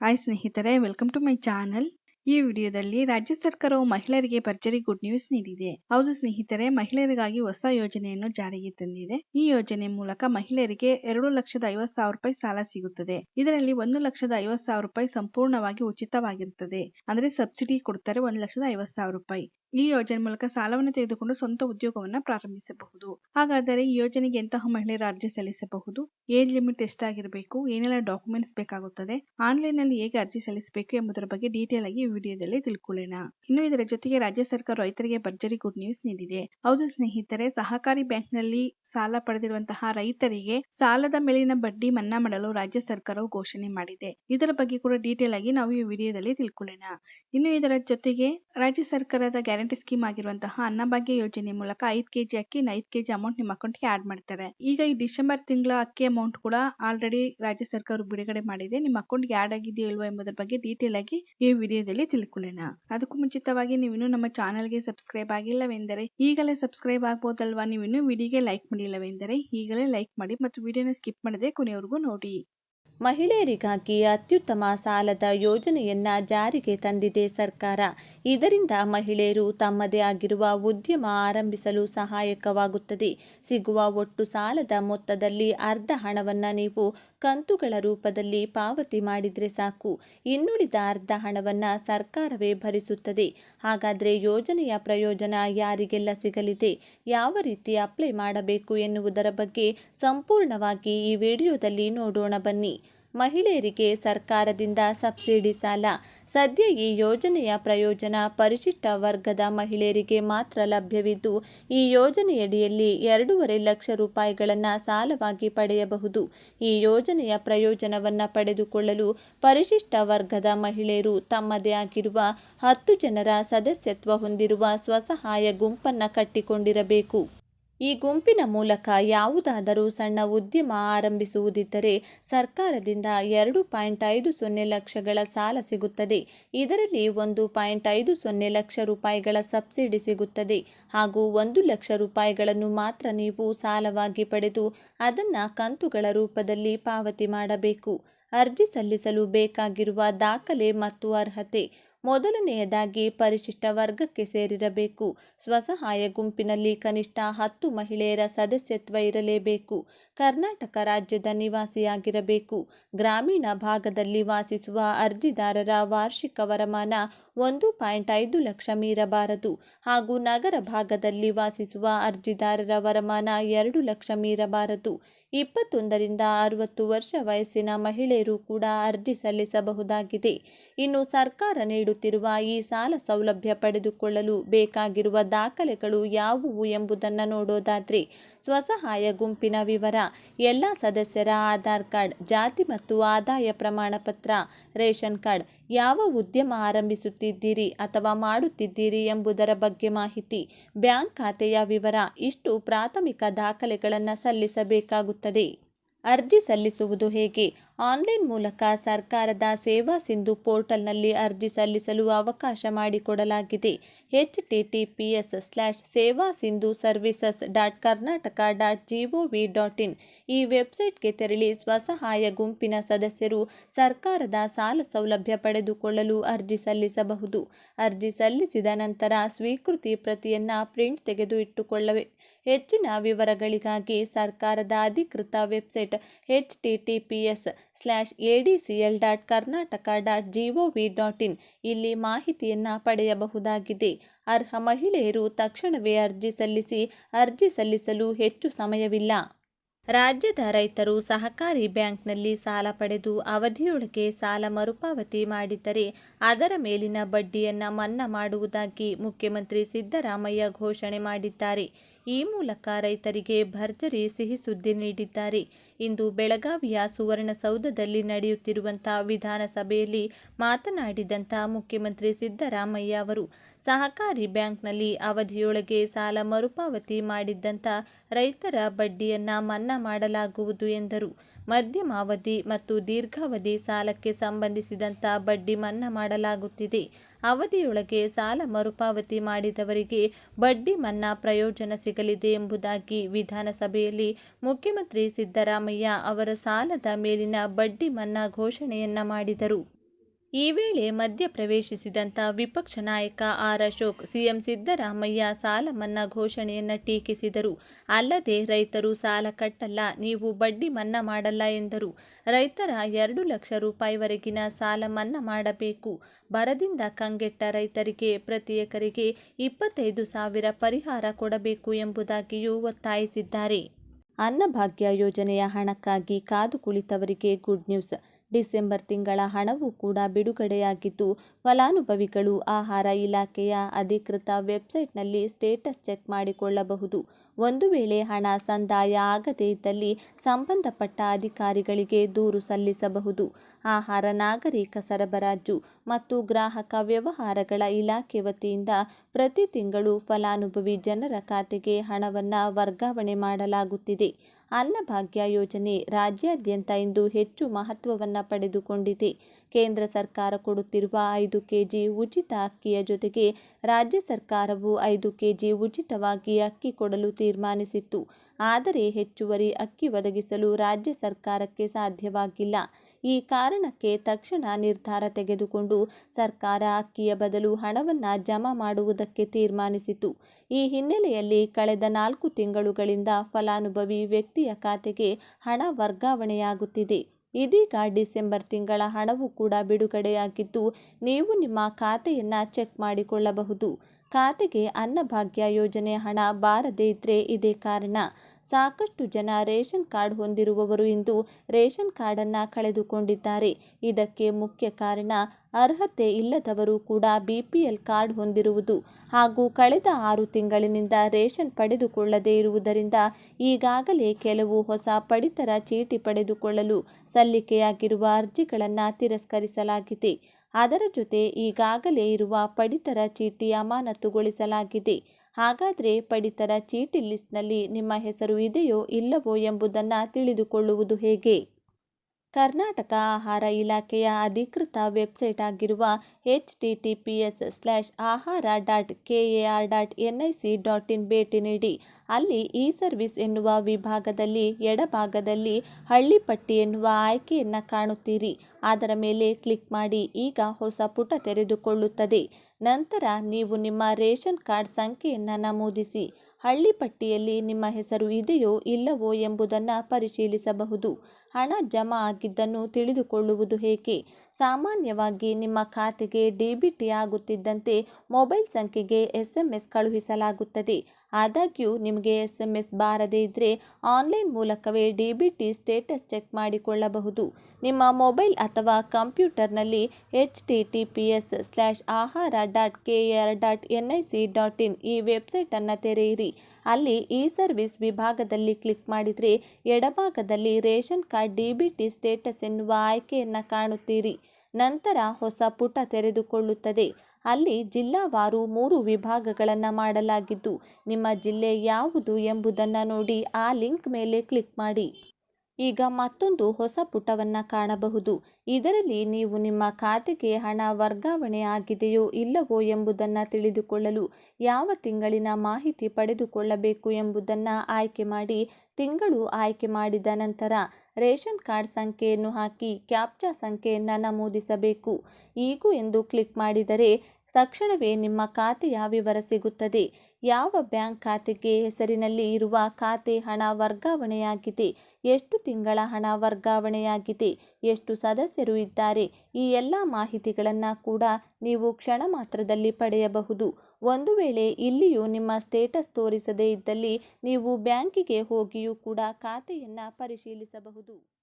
Hi ಸ್ನೇಹಿತರೆ welcome to my channel ಈ ವಿಡಿಯೋದಲ್ಲಿ ರಾಜ್ಯ ಸರ್ಕಾರವು ಮಹಿಳೆಯರಿಗೆ ಭರ್ಜರಿ ಗುಡ್ ನ್ಯೂಸ್ ನೀಡಿದೆ. ಹೌದು ಸ್ನೇಹಿತರೆ, ಮಹಿಳೆಯರಿಗಾಗಿ ಹೊಸ ಯೋಜನೆಯನ್ನು ಜಾರಿಗೆ ತಂದಿದೆ. ಈ ಯೋಜನೆ ಮೂಲಕ ಮಹಿಳೆಯರಿಗೆ ಎರಡು ಲಕ್ಷದ ಐವತ್ ಸಾವಿರ ರೂಪಾಯಿ ಸಾಲ ಸಿಗುತ್ತದೆ. ಇದರಲ್ಲಿ ಒಂದು ಲಕ್ಷದ ಐವತ್ ಸಾವಿರ ರೂಪಾಯಿ ಸಂಪೂರ್ಣವಾಗಿ ಉಚಿತವಾಗಿರುತ್ತದೆ. ಅಂದ್ರೆ ಸಬ್ಸಿಡಿ ಕೊಡ್ತಾರೆ ಒಂದು ಲಕ್ಷದ ಐವತ್ ಸಾವಿರ ರೂಪಾಯಿ. ಈ ಯೋಜನೆ ಮೂಲಕ ಸಾಲವನ್ನು ತೆಗೆದುಕೊಂಡು ಸ್ವಂತ ಉದ್ಯೋಗವನ್ನ ಪ್ರಾರಂಭಿಸಬಹುದು. ಹಾಗಾದರೆ ಈ ಯೋಜನೆಗೆ ಎಂತಹ ಮಹಿಳೆಯರು ಅರ್ಜಿ ಸಲ್ಲಿಸಬಹುದು? ಏಜ್ ಲಿಮಿಟ್ ಎಷ್ಟಾಗಿರಬೇಕು? ಏನೆಲ್ಲ ಡಾಕ್ಯುಮೆಂಟ್ಸ್ ಬೇಕಾಗುತ್ತದೆ? ಆನ್ಲೈನ್ನಲ್ಲಿ ಹೇಗೆ ಅರ್ಜಿ ಸಲ್ಲಿಸಬೇಕು ಎಂಬುದರ ಬಗ್ಗೆ ಡೀಟೇಲ್ ಆಗಿ ಈ ವಿಡಿಯೋದಲ್ಲಿ ತಿಳ್ಕೊಳ್ಳೋಣ. ಇನ್ನು ಇದರ ಜೊತೆಗೆ ರಾಜ್ಯ ಸರ್ಕಾರ ರೈತರಿಗೆ ಭರ್ಜರಿ ಗುಡ್ ನ್ಯೂಸ್ ನೀಡಿದೆ. ಹೌದು ಸ್ನೇಹಿತರೆ, ಸಹಕಾರಿ ಬ್ಯಾಂಕ್ನಲ್ಲಿ ಸಾಲ ಪಡೆದಿರುವಂತಹ ರೈತರಿಗೆ ಸಾಲದ ಮೇಲಿನ ಬಡ್ಡಿ ಮನ್ನಾ ಮಾಡಲು ರಾಜ್ಯ ಸರ್ಕಾರವು ಘೋಷಣೆ ಮಾಡಿದೆ. ಇದರ ಬಗ್ಗೆ ಕೂಡ ಡೀಟೇಲ್ ಆಗಿ ನಾವು ಈ ವಿಡಿಯೋದಲ್ಲಿ ತಿಳ್ಕೊಳ್ಳೋಣ. ಇನ್ನು ಇದರ ಜೊತೆಗೆ ರಾಜ್ಯ ಸರ್ಕಾರದ ಗ್ಯಾರಂಟಿ ಸ್ಕೀಮ್ ಆಗಿರುವಂತಹ ಅನ್ನಭಾಗ್ಯ ಯೋಜನೆ ಮೂಲಕ ಐದು ಕೆಜಿ ಅಕ್ಕಿ ಐದ್ ಕೆಜಿ ಅಮೌಂಟ್ ನಿಮ್ಮ ಅಕೌಂಟ್ಗೆ ಆಡ್ ಮಾಡ್ತಾರೆ. ಈಗ ಈ ಡಿಸೆಂಬರ್ ತಿಂಗಳ ಅಕ್ಕಿ ಅಮೌಂಟ್ ಕೂಡ ಆಲ್ರೆಡಿ ರಾಜ್ಯ ಸರ್ಕಾರ ಬಿಡುಗಡೆ ಮಾಡಿದೆ. ನಿಮ್ಮ ಅಕೌಂಟ್ಗೆ ಆಡ್ ಆಗಿದೆಯೋ ಇಲ್ವಾ ಎಂಬುದರ ಬಗ್ಗೆ ಡೀಟೇಲ್ ಆಗಿ ಈ ವಿಡಿಯೋದಲ್ಲಿ ತಿಳ್ಕೊಳ್ಳೋಣ. ಅದಕ್ಕೂ ಮುಂಚಿತವಾಗಿ ನೀವು ಇನ್ನೂ ನಮ್ಮ ಚಾನೆಲ್ಗೆ ಸಬ್ಸ್ಕ್ರೈಬ್ ಆಗಿಲ್ಲವೆಂದರೆ ಈಗಲೇ ಸಬ್ಸ್ಕ್ರೈಬ್ ಆಗ್ಬೋದಲ್ವಾ? ನೀವು ಇನ್ನೂ ವಿಡಿಯೋಗೆ ಲೈಕ್ ಮಾಡಿಲ್ಲವೆಂದರೆ ಈಗಲೇ ಲೈಕ್ ಮಾಡಿ ಮತ್ತು ವಿಡಿಯೋನ ಸ್ಕಿಪ್ ಮಾಡದೆ ಕೊನೆಯವರೆಗೂ ನೋಡಿ. ಮಹಿಳೆಯರಿಗಾಗಿ ಅತ್ಯುತ್ತಮ ಸಾಲದ ಯೋಜನೆಯನ್ನ ಜಾರಿಗೆ ತಂದಿದೆ ಸರ್ಕಾರ. ಇದರಿಂದ ಮಹಿಳೆಯರು ತಮ್ಮದೇ ಆಗಿರುವ ಉದ್ಯಮ ಆರಂಭಿಸಲು ಸಹಾಯಕವಾಗುತ್ತದೆ. ಸಿಗುವ ಒಟ್ಟು ಸಾಲದ ಮೊತ್ತದಲ್ಲಿ ಅರ್ಧ ಹಣವನ್ನು ನೀವು ಕಂತುಗಳ ರೂಪದಲ್ಲಿ ಪಾವತಿ ಮಾಡಿದರೆ ಸಾಕು. ಇನ್ನುಳಿದ ಅರ್ಧ ಹಣವನ್ನು ಸರ್ಕಾರವೇ ಭರಿಸುತ್ತದೆ. ಹಾಗಾದರೆ ಯೋಜನೆಯ ಪ್ರಯೋಜನ ಯಾರಿಗೆಲ್ಲ ಸಿಗಲಿದೆ? ಯಾವ ರೀತಿ ಅಪ್ಲೈ ಮಾಡಬೇಕು ಎನ್ನುವುದರ ಬಗ್ಗೆ ಸಂಪೂರ್ಣವಾಗಿ ಈ ವಿಡಿಯೋದಲ್ಲಿ ನೋಡೋಣ ಬನ್ನಿ. ಮಹಿಳೆಯರಿಗೆ ಸರ್ಕಾರದಿಂದ ಸಬ್ಸಿಡಿ ಸಾಲ. ಸದ್ಯ ಈ ಯೋಜನೆಯ ಪ್ರಯೋಜನ ಪರಿಶಿಷ್ಟ ವರ್ಗದ ಮಹಿಳೆಯರಿಗೆ ಮಾತ್ರ ಲಭ್ಯವಿದ್ದು, ಈ ಯೋಜನೆಯಡಿಯಲ್ಲಿ ಎರಡೂವರೆ ಲಕ್ಷ ರೂಪಾಯಿಗಳನ್ನು ಸಾಲವಾಗಿ ಪಡೆಯಬಹುದು. ಈ ಯೋಜನೆಯ ಪ್ರಯೋಜನವನ್ನು ಪಡೆದುಕೊಳ್ಳಲು ಪರಿಶಿಷ್ಟ ವರ್ಗದ ಮಹಿಳೆಯರು ತಮ್ಮದೇ ಆಗಿರುವ ಹತ್ತು ಜನರ ಸದಸ್ಯತ್ವ ಹೊಂದಿರುವ ಸ್ವಸಹಾಯ ಗುಂಪನ್ನು ಕಟ್ಟಿಕೊಂಡಿರಬೇಕು. ಈ ಗುಂಪಿನ ಮೂಲಕ ಯಾವುದಾದರೂ ಸಣ್ಣ ಉದ್ಯಮ ಆರಂಭಿಸುವುದಿದ್ದರೆ ಸರ್ಕಾರದಿಂದ ಎರಡು ಪಾಯಿಂಟ್ ಐದು ಸೊನ್ನೆ ಲಕ್ಷಗಳ ಸಾಲ ಸಿಗುತ್ತದೆ. ಇದರಲ್ಲಿ ಒಂದು ಪಾಯಿಂಟ್ ಐದು ಸೊನ್ನೆ ಲಕ್ಷ ರೂಪಾಯಿಗಳ ಸಬ್ಸಿಡಿ ಸಿಗುತ್ತದೆ. ಹಾಗೂ ಒಂದು ಲಕ್ಷ ರೂಪಾಯಿಗಳನ್ನು ಮಾತ್ರ ನೀವು ಸಾಲವಾಗಿ ಪಡೆದು ಅದನ್ನು ಕಂತುಗಳ ರೂಪದಲ್ಲಿ ಪಾವತಿ ಮಾಡಬೇಕು. ಅರ್ಜಿ ಸಲ್ಲಿಸಲು ಬೇಕಾಗಿರುವ ದಾಖಲೆ ಮತ್ತು ಅರ್ಹತೆ ಮೊದಲನೆಯದಾಗಿ ಪರಿಶಿಷ್ಟ ವರ್ಗಕ್ಕೆ ಸೇರಿರಬೇಕು. ಸ್ವಸಹಾಯ ಗುಂಪಿನಲ್ಲಿ ಕನಿಷ್ಠ ಹತ್ತು ಮಹಿಳೆಯರ ಸದಸ್ಯತ್ವ ಇರಲೇಬೇಕು. ಕರ್ನಾಟಕ ರಾಜ್ಯದ ನಿವಾಸಿಯಾಗಿರಬೇಕು. ಗ್ರಾಮೀಣ ಭಾಗದಲ್ಲಿ ವಾಸಿಸುವ ಅರ್ಜಿದಾರರ ವಾರ್ಷಿಕ ವರಮಾನ ಒಂದು ಪಾಯಿಂಟ್ ಐದು ಲಕ್ಷ ಮೀರಬಾರದು. ಹಾಗೂ ನಗರ ಭಾಗದಲ್ಲಿ ವಾಸಿಸುವ ಅರ್ಜಿದಾರರ ವರಮಾನ ಎರಡು ಲಕ್ಷ ಮೀರಬಾರದು. ಇಪ್ಪತ್ತೊಂದರಿಂದ ಅರವತ್ತು ವರ್ಷ ವಯಸ್ಸಿನ ಮಹಿಳೆಯರು ಕೂಡ ಅರ್ಜಿ ಸಲ್ಲಿಸಬಹುದಾಗಿದೆ. ಇನ್ನು ಸರ್ಕಾರ ನೀಡುತ್ತಿರುವ ಈ ಸಾಲ ಸೌಲಭ್ಯ ಪಡೆದುಕೊಳ್ಳಲು ಬೇಕಾಗಿರುವ ದಾಖಲೆಗಳು ಯಾವುವು ಎಂಬುದನ್ನು ನೋಡೋದಾದರೆ, ಸ್ವಸಹಾಯ ಗುಂಪಿನ ವಿವರ, ಎಲ್ಲ ಸದಸ್ಯರ ಆಧಾರ್ ಕಾರ್ಡ್, ಜಾತಿ ಮತ್ತು ಆದಾಯ ಪ್ರಮಾಣ ಪತ್ರ ರೇಷನ್ ಕಾರ್ಡ್, ಯಾವ ಉದ್ಯಮ ಆರಂಭಿಸುತ್ತಿದ್ದೀರಿ ಅಥವಾ ಮಾಡುತ್ತಿದ್ದೀರಿ ಎಂಬುದರ ಬಗ್ಗೆ ಮಾಹಿತಿ. ಬ್ಯಾಂಕ್ ಖಾತೆಯ ವಿವರ. ಇಷ್ಟು ಪ್ರಾಥಮಿಕ ದಾಖಲೆಗಳನ್ನು ಸಲ್ಲಿಸಬೇಕಾಗುತ್ತದೆ. ಅರ್ಜಿ ಸಲ್ಲಿಸುವುದು ಹೇಗೆ? ಆನ್ಲೈನ್ ಮೂಲಕ ಸರ್ಕಾರದ ಸೇವಾ ಸಿಂಧು ಪೋರ್ಟಲ್ನಲ್ಲಿ ಅರ್ಜಿ ಸಲ್ಲಿಸಲು ಅವಕಾಶ ಮಾಡಿಕೊಡಲಾಗಿದೆ. H T T P S slash Seva Sindhu services dot Karnataka dot G dot in ಈ ವೆಬ್ಸೈಟ್ಗೆ ತೆರಳಿ ಸ್ವಸಹಾಯ ಗುಂಪಿನ ಸದಸ್ಯರು ಸರ್ಕಾರದ ಸಾಲ ಸೌಲಭ್ಯ ಪಡೆದುಕೊಳ್ಳಲು ಅರ್ಜಿ ಸಲ್ಲಿಸಬಹುದು. ಅರ್ಜಿ ಸಲ್ಲಿಸಿದ ನಂತರ ಸ್ವೀಕೃತಿ ಪ್ರತಿಯನ್ನು ಪ್ರಿಂಟ್ ತೆಗೆದು ಇಟ್ಟುಕೊಳ್ಳವೆ. ಹೆಚ್ಚಿನ ವಿವರಗಳಿಗಾಗಿ ಸರ್ಕಾರದ ಅಧಿಕೃತ website H T T P S slash A D C L dot Karnataka dot G O V dot in ಇಲ್ಲಿ ಮಾಹಿತಿಯನ್ನು ಪಡೆಯಬಹುದಾಗಿದೆ. ಅರ್ಹ ಮಹಿಳೆಯರು ತಕ್ಷಣವೇ ಅರ್ಜಿ ಸಲ್ಲಿಸಿ, ಅರ್ಜಿ ಸಲ್ಲಿಸಲು ಹೆಚ್ಚು ಸಮಯವಿಲ್ಲ. ರಾಜ್ಯದ ರೈತರು ಸಹಕಾರಿ ಬ್ಯಾಂಕ್ನಲ್ಲಿ ಸಾಲ ಪಡೆದು ಅವಧಿಯೊಳಗೆ ಸಾಲ ಮರುಪಾವತಿ ಮಾಡಿದ್ದರೆ ಅದರ ಮೇಲಿನ ಬಡ್ಡಿಯನ್ನು ಮನ್ನಾ ಮಾಡುವುದಾಗಿ ಮುಖ್ಯಮಂತ್ರಿ ಸಿದ್ದರಾಮಯ್ಯ ಘೋಷಣೆ ಮಾಡಿದ್ದಾರೆ. ಈ ಮೂಲಕ ರೈತರಿಗೆ ಭರ್ಜರಿ ಸಿಹಿ ಸುದ್ದಿ ನೀಡಿದ್ದಾರೆ. ಇಂದು ಬೆಳಗಾವಿಯ ಸುವರ್ಣಸೌಧದಲ್ಲಿ ನಡೆಯುತ್ತಿರುವಂಥ ವಿಧಾನಸಭೆಯಲ್ಲಿ ಮಾತನಾಡಿದಂಥ ಮುಖ್ಯಮಂತ್ರಿ ಸಿದ್ದರಾಮಯ್ಯ ಅವರು, ಸಹಕಾರಿ ಬ್ಯಾಂಕ್ನಲ್ಲಿ ಅವಧಿಯೊಳಗೆ ಸಾಲ ಮರುಪಾವತಿ ಮಾಡಿದ್ದಂಥ ರೈತರ ಬಡ್ಡಿಯನ್ನು ಮನ್ನಾ ಮಾಡಲಾಗುವುದು ಎಂದರು. ಮಧ್ಯಮಾವಧಿ ಮತ್ತು ದೀರ್ಘಾವಧಿ ಸಾಲಕ್ಕೆ ಸಂಬಂಧಿಸಿದಂಥ ಬಡ್ಡಿ ಮನ್ನಾ ಮಾಡಲಾಗುತ್ತಿದೆ. ಅವಧಿಯೊಳಗೆ ಸಾಲ ಮರುಪಾವತಿ ಮಾಡಿದವರಿಗೆ ಬಡ್ಡಿ ಮನ್ನಾ ಪ್ರಯೋಜನ ಸಿಗಲಿದೆ ಎಂಬುದಾಗಿ ವಿಧಾನಸಭೆಯಲ್ಲಿ ಮುಖ್ಯಮಂತ್ರಿ ಸಿದ್ದರಾಮಯ್ಯ ಅವರ ಸಾಲದ ಮೇಲಿನ ಬಡ್ಡಿ ಮನ್ನಾ ಘೋಷಣೆಯನ್ನ ಮಾಡಿದರು. ಈ ವೇಳೆ ಮಧ್ಯ ಪ್ರವೇಶಿಸಿದಂತ ವಿಪಕ್ಷ ನಾಯಕ ಆರ್ ಅಶೋಕ್, ಸಿಎಂ ಸಿದ್ದರಾಮಯ್ಯ ಸಾಲ ಮನ್ನಾ ಘೋಷಣೆಯನ್ನು ಟೀಕಿಸಿದರು. ಅಲ್ಲದೆ ರೈತರು ಸಾಲ ಕಟ್ಟಲ್ಲ, ನೀವು ಬಡ್ಡಿ ಮನ್ನಾ ಮಾಡಲ್ಲ ಎಂದರು. ರೈತರ ಎರಡು ಲಕ್ಷ ರೂಪಾಯಿವರೆಗಿನ ಸಾಲ ಮನ್ನಾ ಮಾಡಬೇಕು. ಬರದಿಂದ ಕಂಗೆಟ್ಟ ರೈತರಿಗೆ ಪ್ರತಿ ಎಕರೆಗೆ ಇಪ್ಪತ್ತೈದು ಸಾವಿರ ಪರಿಹಾರ ಕೊಡಬೇಕು ಎಂಬುದಾಗಿಯೂ ಒತ್ತಾಯಿಸಿದ್ದಾರೆ. ಅನ್ನಭಾಗ್ಯ ಯೋಜನೆಯ ಹಣಕ್ಕಾಗಿ ಕಾದು ಕುಳಿತವರಿಗೆ ಗುಡ್ ನ್ಯೂಸ್. ಡಿಸೆಂಬರ್ ತಿಂಗಳ ಹಣವೂ ಕೂಡ ಬಿಡುಗಡೆಯಾಗಿದ್ದು, ಫಲಾನುಭವಿಗಳು, ಆಹಾರ ಇಲಾಖೆಯ ಅಧಿಕೃತ ವೆಬ್ಸೈಟ್ನಲ್ಲಿ ಸ್ಟೇಟಸ್ ಚೆಕ್ ಮಾಡಿಕೊಳ್ಳಬಹುದು. ಒಂದು ವೇಳೆ ಹಣ ಸಂದಾಯ ಆಗದೇ ಇದ್ದಲ್ಲಿ ಸಂಬಂಧಪಟ್ಟ ಅಧಿಕಾರಿಗಳಿಗೆ ದೂರು ಸಲ್ಲಿಸಬಹುದು. ಆಹಾರ, ನಾಗರಿಕ ಸರಬರಾಜು ಮತ್ತು ಗ್ರಾಹಕ ವ್ಯವಹಾರಗಳ ಇಲಾಖೆ ವತಿಯಿಂದ ಪ್ರತಿ ತಿಂಗಳು ಫಲಾನುಭವಿ ಜನರ ಖಾತೆಗೆ ಹಣವನ್ನು ವರ್ಗಾವಣೆ ಮಾಡಲಾಗುತ್ತಿದೆ. ಅನ್ನಭಾಗ್ಯ ಯೋಜನೆ ರಾಜ್ಯಾದ್ಯಂತ ಇಂದು ಹೆಚ್ಚು ಮಹತ್ವವನ್ನು ಪಡೆದುಕೊಂಡಿದೆ. ಕೇಂದ್ರ ಸರ್ಕಾರ ಕೊಡುತ್ತಿರುವ ಐದು ಕೆಜಿ ಉಚಿತ ಅಕ್ಕಿಯ ಜೊತೆಗೆ ರಾಜ್ಯ ಸರ್ಕಾರವು ಐದು ಕೆಜಿ ಉಚಿತವಾಗಿ ಅಕ್ಕಿ ಕೊಡಲು ತೀರ್ಮಾನಿಸಿತ್ತು. ಆದರೆ ಹೆಚ್ಚುವರಿ ಅಕ್ಕಿ ಒದಗಿಸಲು ರಾಜ್ಯ ಸರ್ಕಾರಕ್ಕೆ ಸಾಧ್ಯವಾಗಿಲ್ಲ. ಈ ಕಾರಣಕ್ಕೆ ತಕ್ಷಣ ನಿರ್ಧಾರ ತೆಗೆದುಕೊಂಡು ಸರ್ಕಾರ ಅಕ್ಕಿಯ ಬದಲು ಹಣವನ್ನು ಜಮಾ ಮಾಡುವುದಕ್ಕೆ ತೀರ್ಮಾನಿಸಿತು. ಈ ಹಿನ್ನೆಲೆಯಲ್ಲಿ ಕಳೆದ ನಾಲ್ಕು ತಿಂಗಳುಗಳಿಂದ ಫಲಾನುಭವಿ ವ್ಯಕ್ತಿಯ ಖಾತೆಗೆ ಹಣ ವರ್ಗಾವಣೆಯಾಗುತ್ತಿದೆ. ಇದೀಗ ಡಿಸೆಂಬರ್ ತಿಂಗಳ ಹಣವು ಕೂಡ ಬಿಡುಗಡೆಯಾಗಿದ್ದು, ನೀವು ನಿಮ್ಮ ಖಾತೆಯನ್ನು ಚೆಕ್ ಮಾಡಿಕೊಳ್ಳಬಹುದು. ಖಾತೆಗೆ ಅನ್ನಭಾಗ್ಯ ಯೋಜನೆ ಹಣ ಬಾರದೇ ಇದ್ರೆ ಇದೇ ಕಾರಣ. ಸಾಕಷ್ಟು ಜನ ರೇಷನ್ ಕಾರ್ಡ್ ಹೊಂದಿರುವವರು ಇಂದು ರೇಷನ್ ಕಾರ್ಡನ್ನು ಕಳೆದುಕೊಂಡಿದ್ದಾರೆ. ಇದಕ್ಕೆ ಮುಖ್ಯ ಕಾರಣ ಅರ್ಹತೆ ಇಲ್ಲದವರು ಕೂಡ ಬಿ ಪಿ ಎಲ್ ಕಾರ್ಡ್ ಹೊಂದಿರುವುದು. ಹಾಗೂ ಕಳೆದ ಆರು ತಿಂಗಳಿನಿಂದ ರೇಷನ್ ಪಡೆದುಕೊಳ್ಳದೇ ಇರುವುದರಿಂದ ಈಗಾಗಲೇ ಕೆಲವು ಹೊಸ ಪಡಿತರ ಚೀಟಿ ಪಡೆದುಕೊಳ್ಳಲು ಸಲ್ಲಿಕೆಯಾಗಿರುವ ಅರ್ಜಿಗಳನ್ನು ತಿರಸ್ಕರಿಸಲಾಗಿದೆ. ಅದರ ಜೊತೆ ಈಗಾಗಲೇ ಇರುವ ಪಡಿತರ ಚೀಟಿ ಅಮಾನತುಗೊಳಿಸಲಾಗಿದೆ. ಹಾಗಾದರೆ ಪಡಿತರ ಚೀಟಿ ಲಿಸ್ಟ್ನಲ್ಲಿ ನಿಮ್ಮ ಹೆಸರು ಇದೆಯೋ ಇಲ್ಲವೋ ಎಂಬುದನ್ನು ತಿಳಿದುಕೊಳ್ಳುವುದು ಹೇಗೆ? ಕರ್ನಾಟಕ ಆಹಾರ ಇಲಾಖೆಯ ಅಧಿಕೃತ ವೆಬ್ಸೈಟ್ ಆಗಿರುವ H T T P S slash Ahara dot K A R dot N I C dot in ಭೇಟಿ ನೀಡಿ. ಅಲ್ಲಿ ಇ ಸರ್ವಿಸ್ ಎನ್ನುವ ವಿಭಾಗದಲ್ಲಿ, ಎಡಭಾಗದಲ್ಲಿ ಹಳ್ಳಿಪಟ್ಟಿ ಎನ್ನುವ ಆಯ್ಕೆಯನ್ನು ಕಾಣುತ್ತೀರಿ. ಅದರ ಮೇಲೆ ಕ್ಲಿಕ್ ಮಾಡಿ ಈಗ ಹೊಸ ಪುಟ ತೆರೆದುಕೊಳ್ಳುತ್ತದೆ. ನಂತರ ನೀವು ನಿಮ್ಮ ರೇಷನ್ ಕಾರ್ಡ್ ಸಂಖ್ಯೆಯನ್ನು ನಮೂದಿಸಿ. ಹಳ್ಳಿ ಪಟ್ಟಿಯಲ್ಲಿ ನಿಮ್ಮ ಹೆಸರು ಇದೆಯೋ ಇಲ್ಲವೋ ಎಂಬುದನ್ನು ಪರಿಶೀಲಿಸಬಹುದು. ಹಣ ಜಮಾ ಆಗಿದ್ದನ್ನು ತಿಳಿದುಕೊಳ್ಳುವುದು ಹೇಗೆ? ಸಾಮಾನ್ಯವಾಗಿ ನಿಮ್ಮ ಖಾತೆಗೆ ಡಿ ಬಿ ಟಿ ಆಗುತ್ತಿದ್ದಂತೆ ಮೊಬೈಲ್ ಸಂಖ್ಯೆಗೆ ಎಸ್ ಎಂ ಎಸ್ ಕಳುಹಿಸಲಾಗುತ್ತದೆ. ಆದಾಗ್ಯೂ, ನಿಮಗೆ ಎಸ್ ಎಂ ಎಸ್ ಬಾರದೇ ಇದ್ದರೆ ಆನ್ಲೈನ್ ಮೂಲಕವೇ D B T status check ಮಾಡಿಕೊಳ್ಳಬಹುದು. ನಿಮ್ಮ ಮೊಬೈಲ್ ಅಥವಾ ಕಂಪ್ಯೂಟರ್ನಲ್ಲಿ H T T P S slash Ahara dot K R dot N I C dot in ಈ ವೆಬ್ಸೈಟನ್ನು ತೆರೆಯಿರಿ. ಅಲ್ಲಿ ಇ ಸರ್ವಿಸ್ ವಿಭಾಗದಲ್ಲಿ ಕ್ಲಿಕ್ ಮಾಡಿದರೆ ಎಡಭಾಗದಲ್ಲಿ ration card D B T status ಎನ್ನುವ ಆಯ್ಕೆಯನ್ನು ಕಾಣುತ್ತೀರಿ. ನಂತರ ಹೊಸ ಪುಟ ತೆರೆದುಕೊಳ್ಳುತ್ತದೆ. ಅಲ್ಲಿ ಜಿಲ್ಲಾವಾರು ಮೂರು ವಿಭಾಗಗಳನ್ನು ಮಾಡಲಾಗಿದ್ದು, ನಿಮ್ಮ ಜಿಲ್ಲೆ ಯಾವುದು ಎಂಬುದನ್ನು ನೋಡಿ ಆ ಲಿಂಕ್ ಮೇಲೆ ಕ್ಲಿಕ್ ಮಾಡಿ. ಈಗ ಮತ್ತೊಂದು ಹೊಸ ಪುಟವನ್ನು ಕಾಣಬಹುದು. ಇದರಲ್ಲಿ ನೀವು ನಿಮ್ಮ ಖಾತೆಗೆ ಹಣ ವರ್ಗಾವಣೆ ಆಗಿದೆಯೋ ಇಲ್ಲವೋ ಎಂಬುದನ್ನು ತಿಳಿದುಕೊಳ್ಳಲು ಯಾವ ತಿಂಗಳಿನ ಮಾಹಿತಿ ಪಡೆದುಕೊಳ್ಳಬೇಕು ಎಂಬುದನ್ನು ಆಯ್ಕೆ ಮಾಡಿ, ತಿಂಗಳು ಆಯ್ಕೆ ಮಾಡಿದ ನಂತರ ರೇಷನ್ ಕಾರ್ಡ್ ಸಂಖ್ಯೆಯನ್ನು ಹಾಕಿ ಕ್ಯಾಪ್ಚಾ ಸಂಖ್ಯೆಯನ್ನು ನಮೂದಿಸಬೇಕು. ಈಗೂ ಎಂದು ಕ್ಲಿಕ್ ಮಾಡಿದರೆ ತಕ್ಷಣವೇ ನಿಮ್ಮ ಖಾತೆಯ ವಿವರ ಸಿಗುತ್ತದೆ. ಯಾವ ಬ್ಯಾಂಕ್ ಖಾತೆಗೆ ಹೆಸರಿನಲ್ಲಿ ಇರುವ ಖಾತೆ ಹಣ ವರ್ಗಾವಣೆಯಾಗಿದೆ? ಎಷ್ಟು ತಿಂಗಳ ಹಣ ವರ್ಗಾವಣೆಯಾಗಿದೆ? ಎಷ್ಟು ಸದಸ್ಯರು ಇದ್ದಾರೆ? ಈ ಎಲ್ಲ ಮಾಹಿತಿಗಳನ್ನು ಕೂಡ ನೀವು ಕ್ಷಣ ಮಾತ್ರದಲ್ಲಿ ಪಡೆಯಬಹುದು. ಒಂದು ವೇಳೆ ಇಲ್ಲಿಯೂ ನಿಮ್ಮ ಸ್ಟೇಟಸ್ ತೋರಿಸದೇ ಇದ್ದಲ್ಲಿ ನೀವು ಬ್ಯಾಂಕಿಗೆ ಹೋಗಿಯೂ ಕೂಡ ಖಾತೆಯನ್ನು ಪರಿಶೀಲಿಸಬಹುದು.